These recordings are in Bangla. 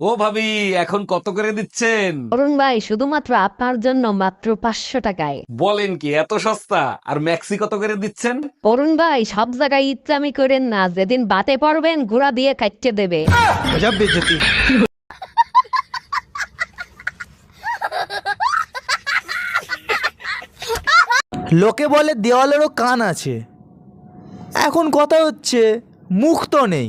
ও ভাবি এখন কত করে দিচ্ছেন? অরুণ ভাই শুধুমাত্র আপনার জন্য মাত্র পাঁচশো টাকায়। বলেন কি এত সস্তা? আর ম্যাক্সি কত করে দিচ্ছেন? অরুণ ভাই সব জায়গায় ইচ্ছামি করেন না যেদিন বাতে পড়বেন ঘোড়া দিয়ে কাটতে দেবে। লোকে বলে দেওয়ালেরও কান আছে। এখন কথা হচ্ছে মুখ তো নেই।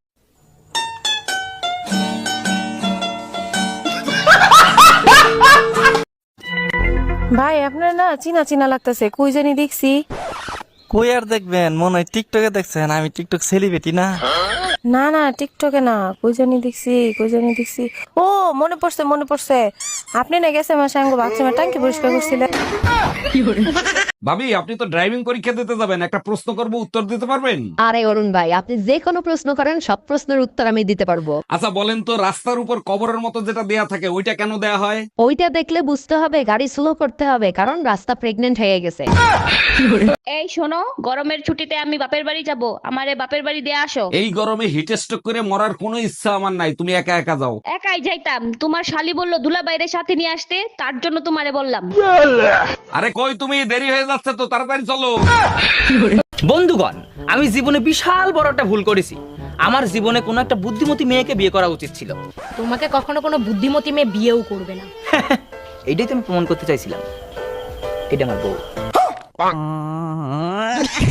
ভাই, আপনার না চিনা চিনা লাগতেছে, কই জানি দেখছি। কই আর দেখবেন? মনে হয় টিকটকে দেখছেন, আমি টিকটক সেলিব্রিটি না। না না টিকটকে না। কই জানি দেখছি কই জানি দেখছি। ও মনে পড়ছে মনে পড়ছে। আপনি না গেছে আমার সঙ্গে বাথরুমে টাঙ্কি পরিষ্কার করছিলেন। ভাবি আপনি তো ড্রাইভিং পরীক্ষা দিতে যাবেন একটা প্রশ্ন করব উত্তর দিতে পারবেন? আরে অরুণ ভাই আপনি যে কোনো প্রশ্ন করেন সব প্রশ্নের উত্তর আমি দিতে পারব। আচ্ছা বলেন তো রাস্তার উপর কবরের মতো যেটা দেয়া থাকে ওইটা কেন দেয়া হয়? ওইটা দেখলে বুঝতে হবে গাড়ি স্লো করতে হবে কারণ রাস্তা প্রেগনেন্ট হয়ে গেছে। এই শোনো গরমের ছুটিতে আমি বাপের বাড়ি যাব। আমারে বাপের বাড়ি দিয়ে আসো। এই গরমে হিট করে মরার কোনো ইচ্ছা আমার নাই তুমি একা একা যাও। একাই যাইতাম। তোমার শালি বলল দুলা বাইরে সাথে নিয়ে আসতে তার জন্য তোমারে বললাম। আরে কই তুমি দেরি হয়ে যাচ্ছে তো তাড়াতাড়ি চলো। বন্ধুগণ আমি জীবনে বিশাল বড় একটা ভুল করেছি। আমার জীবনে কোনো একটা বুদ্ধিমতী মেয়েকে বিয়ে করা উচিত ছিল। তোমাকে কখনো কোনো বুদ্ধিমতী মেয়ে বিয়েও করবে না। এইটাই তো আমি প্রমাণ করতে চাইছিলাম। এটা আমার বউ।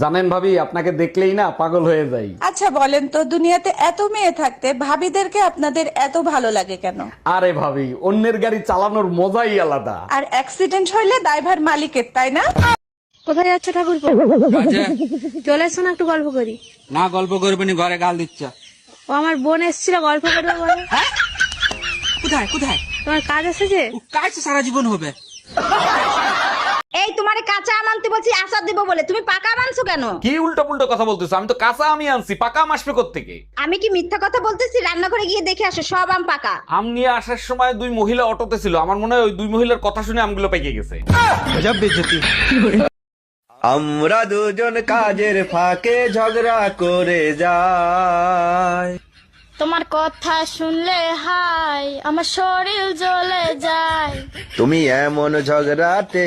জানেন ভাবি আপনাকে দেখলেই না পাগল হয়ে যাই। আচ্ছা বলেন তো দুনিয়াতে এত মেয়ে থাকতে ভাবিদেরকে আপনাদের এত ভালো লাগে কেন? আরে ভাবি অন্যের গাড়ি চালানোর মজাই আলাদা। আর অ্যাক্সিডেন্ট হইলে ড্রাইভার মালিকের তাই না? কোথায় যাচ্ছে ঠাকুর চলে এসো না একটু গল্প করি। না গল্প করবে নি ঘরে গাল দিচ্ছ। ও আমার বোন এসেছিল গল্প করবে বলে। কোথায় কোথায়? তোমার কাজ এসেছে কাজ সারা জীবন হবে। তোমারে কাঁচা আম আনতে বলছি আচার দিব বলে। তুমি পাকা আম আনছো কেন? কি উল্টো পুল্টো কথা বলতেছো? আমি তো কাঁচা আমি আনছি পাকা আম আসবে থেকে আমি কি মিথ্যা কথা বলতেছি? রান্নাঘরে গিয়ে দেখে আসো সব আম পাকা। আম নিয়ে আসার সময় দুই মহিলা অটোতে ছিল। আমার মনে হয় ওই দুই মহিলার কথা শুনে আমগুলো পেকে গেছে। আমরা দুজন কাজের ফাঁকে ঝগড়া করে যাই। তোমার কথা শুনলে হাই, আমার শরীর জ্বলে যায়। তুমি এমন ঝগড়াতে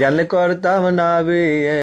জানলে করতাম না বিয়ে।